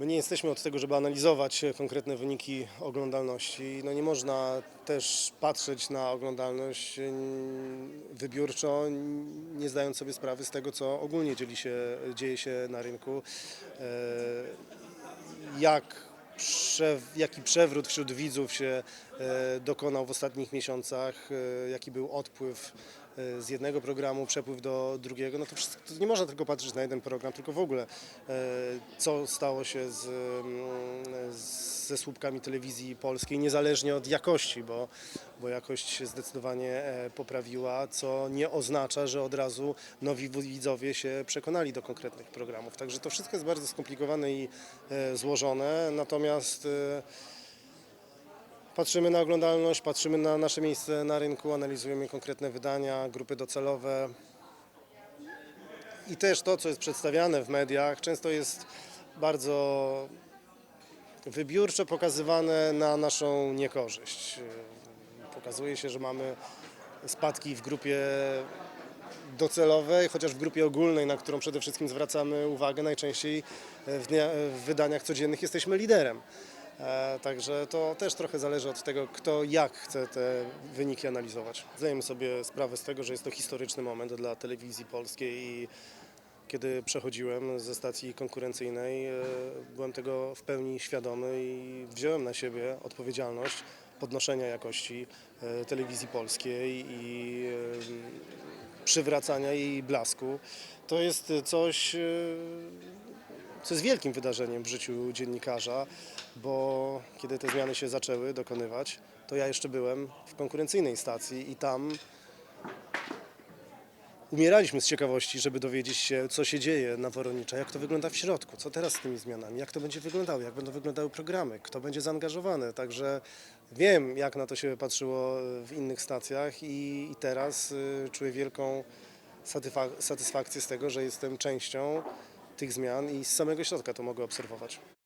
My nie jesteśmy od tego, żeby analizować konkretne wyniki oglądalności. No nie można też patrzeć na oglądalność mm, wybiórczo, nie zdając sobie sprawy z tego, co ogólnie się, dzieje się na rynku. E, Jak jaki przewrót wśród widzów się e, dokonał w ostatnich miesiącach, e, jaki był odpływ e, z jednego programu, przepływ do drugiego, no to, wszystko, to nie można tylko patrzeć na jeden program, tylko w ogóle co stało się mm, z, ze słupkami telewizji polskiej, niezależnie od jakości, bo, bo jakość się zdecydowanie e, poprawiła, co nie oznacza, że od razu nowi widzowie się przekonali do konkretnych programów. Także to wszystko jest bardzo skomplikowane i e, złożone, natomiast e, patrzymy na oglądalność, patrzymy na nasze miejsce na rynku, analizujemy konkretne wydania, grupy docelowe i też to, co jest przedstawiane w mediach, często jest bardzo wybiórczo pokazywane na naszą niekorzyść. Pokazuje się, że mamy spadki w grupie docelowej, chociaż w grupie ogólnej, na którą przede wszystkim zwracamy uwagę, najczęściej w, dnia, w wydaniach codziennych jesteśmy liderem. E, Także to też trochę zależy od tego, kto jak chce te wyniki analizować. Zdajemy sobie sprawę z tego, że jest to historyczny moment dla telewizji polskiej i kiedy przechodziłem ze stacji konkurencyjnej, e, byłem tego w pełni świadomy i wziąłem na siebie odpowiedzialność podnoszenia jakości e, telewizji polskiej i e, przywracania jej blasku. To jest coś, e, co jest wielkim wydarzeniem w życiu dziennikarza, bo kiedy te zmiany się zaczęły dokonywać, to ja jeszcze byłem w konkurencyjnej stacji i tam umieraliśmy z ciekawości, żeby dowiedzieć się, co się dzieje na Woronicza, jak to wygląda w środku, co teraz z tymi zmianami, jak to będzie wyglądało, jak będą wyglądały programy, kto będzie zaangażowany. Także wiem, jak na to się patrzyło w innych stacjach i, i teraz y, czuję wielką satysfakcję z tego, że jestem częścią tych zmian i z samego środka to mogę obserwować.